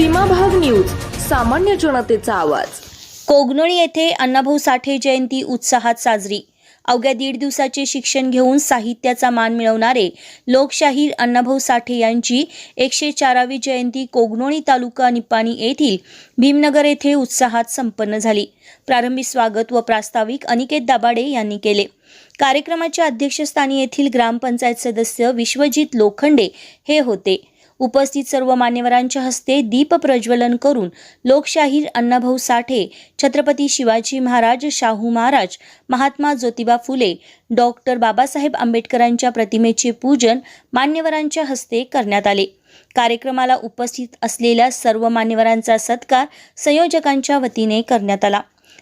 सामान्य जनतेचा आवाज. कोगनोळी येथे अण्णाभाऊ साठे जयंती उत्साहात साजरी. अवघ्या दीड दिवसाचे शिक्षण घेऊन साहित्याचा मान मिळवणारे लोकशाहीर अण्णाभाऊ साठे यांची एकशे चारावी जयंती कोगनोळी तालुका निपाणी येथील भीमनगर येथे उत्साहात संपन्न झाली. प्रारंभी स्वागत व प्रास्ताविक अनिकेत दाभाडे यांनी केले. कार्यक्रमाच्या अध्यक्षस्थानी येथील ग्रामपंचायत सदस्य विश्वजित लोखंडे हे होते. उपस्थित सर्व मान्यवरांच्या हस्ते दीप प्रज्वलन करून लोकशाहीर अण्णाभाऊ साठे छत्रपती शिवाजी महाराज शाहू महाराज महात्मा ज्योतिबा फुले डॉक्टर बाबासाहेब आंबेडकरांच्या प्रतिमेचे पूजन मान्यवरांच्या हस्ते करण्यात आले. कार्यक्रमाला उपस्थित असलेल्या सर्व मान्यवरांचा सत्कार संयोजकांच्या वतीने करण्यात आला.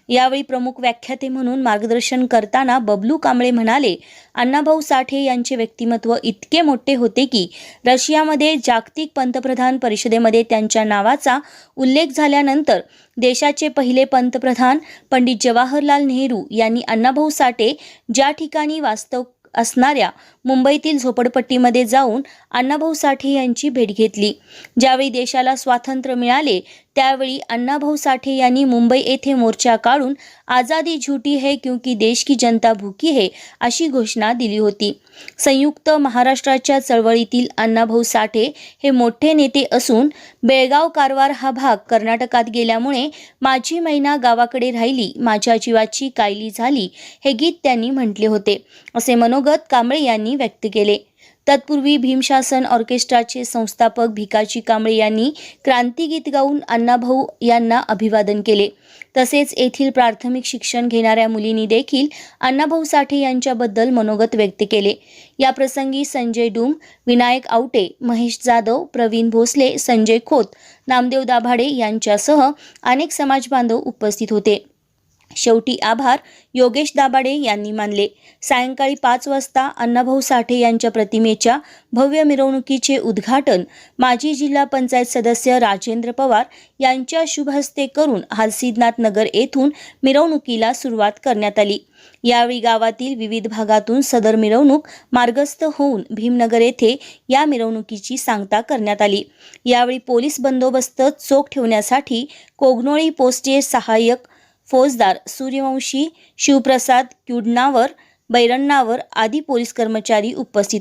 यावेळी प्रमुख व्याख्याते म्हणून मार्गदर्शन करताना बबलू कांबळे म्हणाले अण्णाभाऊ साठे यांचे व्यक्तिमत्व इतके मोठे होते की रशियामध्ये जागतिक पंतप्रधान परिषदेमध्ये त्यांच्या नावाचा उल्लेख झाल्यानंतर देशाचे पहिले पंतप्रधान पंडित जवाहरलाल नेहरू यांनी अण्णाभाऊ साठे ज्या ठिकाणी वास्तव असणाऱ्या मुंबईतील झोपडपट्टीमध्ये जाऊन अण्णाभाऊ साठे यांची भेट घेतली. ज्यावेळी देशाला स्वातंत्र्य मिळाले त्यावेळी अण्णाभाऊ साठे यांनी मुंबई येथे मोर्चा काढून आझादी झुटी है क्योंकि देश की जनता भूकी है अशी घोषणा दिली होती. संयुक्त महाराष्ट्राच्या चळवळीतील अण्णाभाऊ साठे हे मोठे नेते असून बेळगाव कारवार हा भाग कर्नाटकात गेल्यामुळे माझी मैना गावाकडे राहिली माझ्या जीवाची कायली झाली हे गीत त्यांनी म्हटले होते असे मनोगत कांबळे यांनी व्यक्त केले. तत्पूर्वी भीमशासन ऑर्केस्ट्राचे संस्थापक भिकाजी कांबळे यांनी क्रांतिगीत गाऊन अण्णाभाऊ यांना अभिवादन केले. तसेच येथील प्राथमिक शिक्षण घेणाऱ्या मुलींनी देखील अण्णाभाऊ साठे यांच्याबद्दल मनोगत व्यक्त केले. या प्रसंगी संजय डुंग विनायक आवटे महेश जाधव प्रवीण भोसले संजय खोत नामदेव दाभाडे यांच्यासह अनेक समाजबांधव उपस्थित होते. शेवटी आभार योगेश दाभाडे यांनी मानले. सायंकाळी पाच वाजता अण्णाभाऊ साठे यांच्या प्रतिमेच्या भव्य मिरवणुकीचे उद्घाटन माजी जिल्हा पंचायत सदस्य राजेंद्र पवार यांच्या शुभ हस्ते करून हालसिद्धनाथ नगर येथून मिरवणुकीला सुरुवात करण्यात आली. यावेळी गावातील विविध भागातून सदर मिरवणूक मार्गस्थ होऊन भीमनगर येथे या मिरवणुकीची सांगता करण्यात आली. यावेळी पोलीस बंदोबस्त चोख ठेवण्यासाठी कोगनोळी पोस्टचे सहाय्यक फौजदार सूर्यवंशी शिवप्रसाद क्युडनावर बैरण्णावर आदी पोलीस कर्मचारी उपस्थित